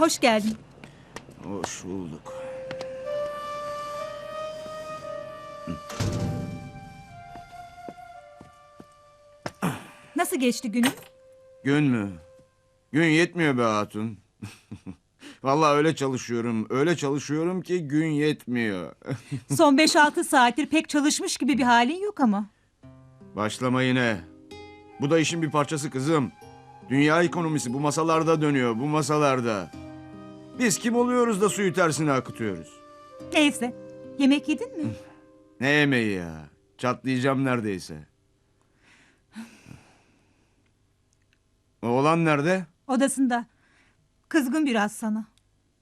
Hoş geldin. Hoş bulduk. Nasıl geçti günün? Gün mü? Gün yetmiyor be hatun. Vallahi öyle çalışıyorum, öyle çalışıyorum ki gün yetmiyor. Son 5-6 saattir pek çalışmış gibi bir halin yok ama. Başlama yine. Bu da işin bir parçası kızım. Dünya ekonomisi bu masalarda dönüyor, bu masalarda. Biz kim oluyoruz da suyu tersine akıtıyoruz? Neyse. Yemek yedin mi? Ne yemeği ya? Çatlayacağım neredeyse. Oğlan nerede? Odasında. Kızgın biraz sana.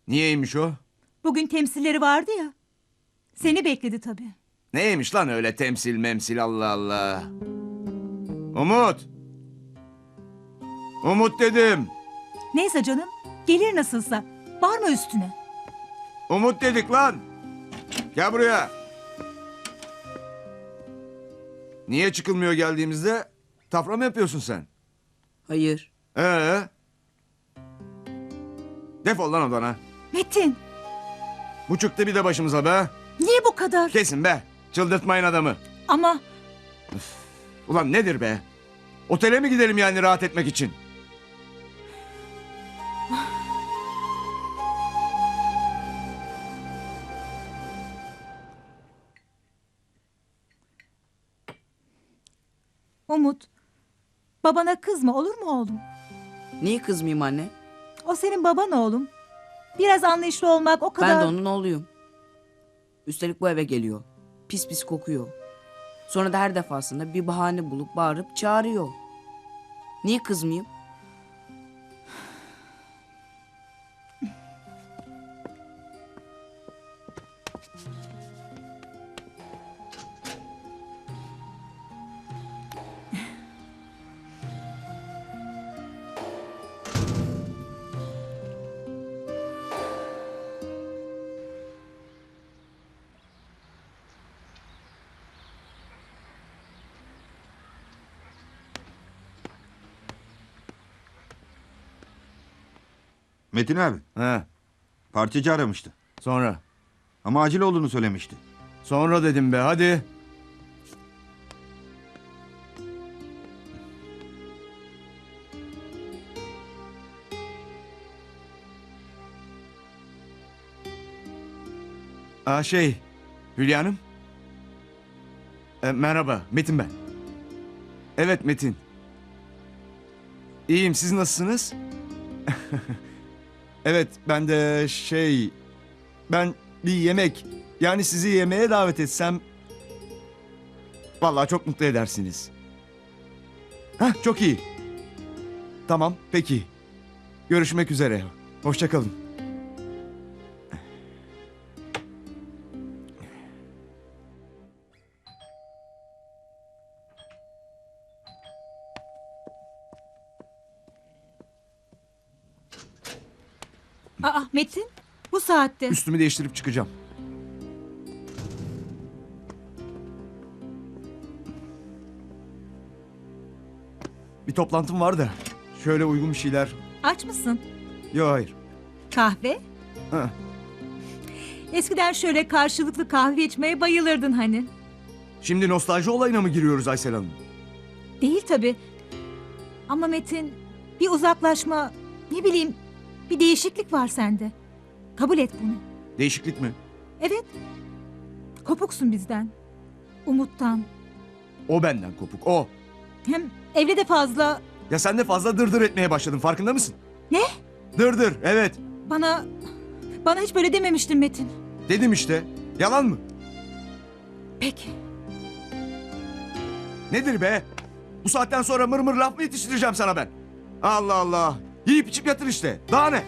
Niyeymiş o? Bugün temsilleri vardı ya. Seni bekledi tabii. Neymiş lan öyle temsil memsil Allah Allah. Umut. Umut dedim. Neyse canım. Gelir nasılsa. Bağırma üstüne. Umut dedik lan. Gel buraya. Niye çıkılmıyor geldiğimizde? Tafra mı yapıyorsun sen? Hayır. Ee? Defol lan odana. Metin. Bu çıktı bir de başımıza be. Niye bu kadar? Kesin be. Çıldırtmayın adamı. Ama Ulan nedir be? Otele mi gidelim yani rahat etmek için? Umut. Babana kızma olur mu oğlum? Niye kızmayayım anne? O senin baban oğlum. Biraz anlayışlı olmak o kadar... Ben de onun oğluyum. Üstelik bu eve geliyor. Pis pis kokuyor. Sonra da her defasında bir bahane bulup bağırıp çağırıyor. Niye kızmayayım? Metin abi, He. partici aramıştı. Sonra. Ama acil olduğunu söylemişti. Sonra dedim be hadi. Aa şey, Hülya Hanım. E, merhaba, Metin ben. Evet Metin. İyiyim, siz nasılsınız? evet, ben de şey... Ben bir yemek, yani sizi yemeğe davet etsem... Vallahi çok mutlu edersiniz. Hah, çok iyi. Tamam, peki. Görüşmek üzere. Hoşçakalın. Aa Metin bu saatte. Üstümü değiştirip çıkacağım. Bir toplantım var da. Şöyle uygun bir şeyler. Aç mısın? Yok hayır. Kahve? Ha. Eskiden şöyle karşılıklı kahve içmeye bayılırdın hani. Şimdi nostalji olayına mı giriyoruz Aysel Hanım? Değil tabii. Ama Metin bir uzaklaşma ne bileyim bir değişiklik var sende. Kabul et bunu. Değişiklik mi? Evet. Kopuksun bizden. Umuttan. O benden kopuk. O. Hem evde de fazla Ya sen de fazla dırdır etmeye başladın. Farkında mısın? Ne? Dırdır. Evet. bana bana hiç böyle dememiştin Metin. Dedim işte. Yalan mı? Peki. Nedir be? Bu saatten sonra mır mır laf mı yetiştireceğim sana ben? Allah Allah. Yiyip içip yatır işte. Daha ne?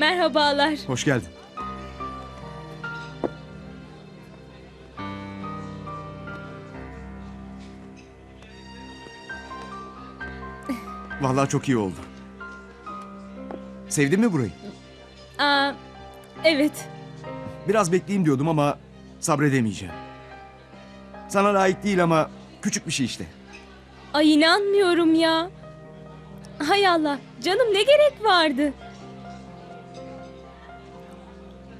Merhabalar. Hoş geldin. Vallahi çok iyi oldu. Sevdin mi burayı? Aa, evet. Biraz bekleyeyim diyordum ama sabredemeyeceğim. Sana layık değil ama küçük bir şey işte. Ay inanmıyorum ya. Hay Allah. Canım ne gerek vardı?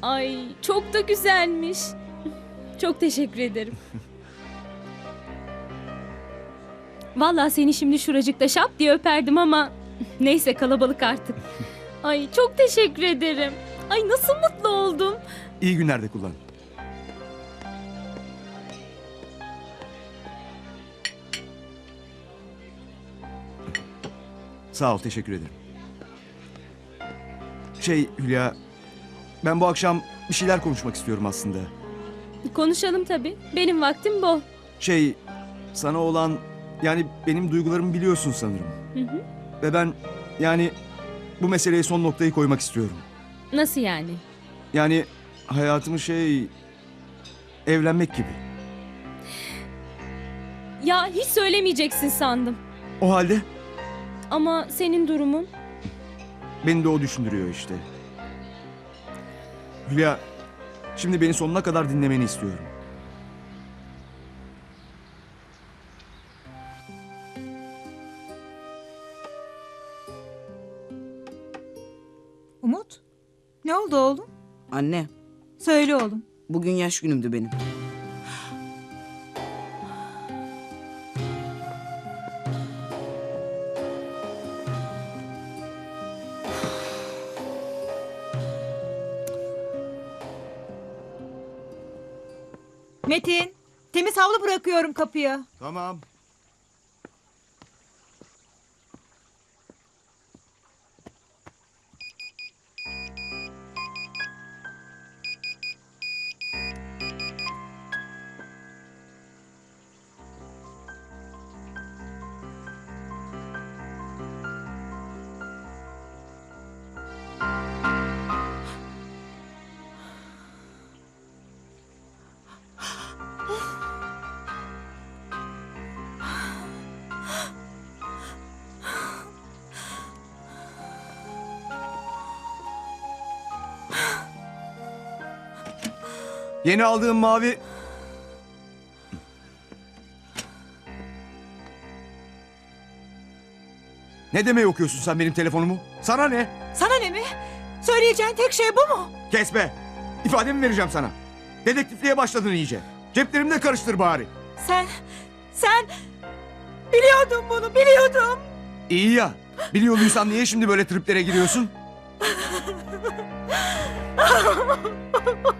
Ay çok da güzelmiş. Çok teşekkür ederim. Vallahi seni şimdi şuracıkta şap diye öperdim ama neyse kalabalık artık. Ay çok teşekkür ederim. Ay nasıl mutlu oldum. İyi günlerde kullan. Sağ ol, teşekkür ederim. Şey Hülya, ben bu akşam bir şeyler konuşmak istiyorum aslında. Konuşalım tabii. Benim vaktim bol. Şey, sana olan, yani benim duygularımı biliyorsun sanırım. Hı hı. Ve ben, yani bu meseleye son noktayı koymak istiyorum. Nasıl yani? Yani hayatımı şey, evlenmek gibi. Ya hiç söylemeyeceksin sandım. O halde Ama senin durumun Beni de o düşündürüyor işte. Hülya, şimdi beni sonuna kadar dinlemeni istiyorum. Umut? Ne oldu oğlum? Anne, Söyle oğlum. bugün yaş günümdü benim. Metin, temiz havlu bırakıyorum kapıya. Tamam. Yeni aldığım mavi... Ne demeye okuyorsun sen benim telefonumu? Sana ne? Sana ne mi? Söyleyeceğin tek şey bu mu? Kes be! İfademi vereceğim sana. Dedektifliğe başladın iyice. Ceplerimi de karıştır bari. Sen, sen biliyordun bunu, biliyordum. İyi ya. Biliyorduysan niye şimdi böyle triplere giriyorsun?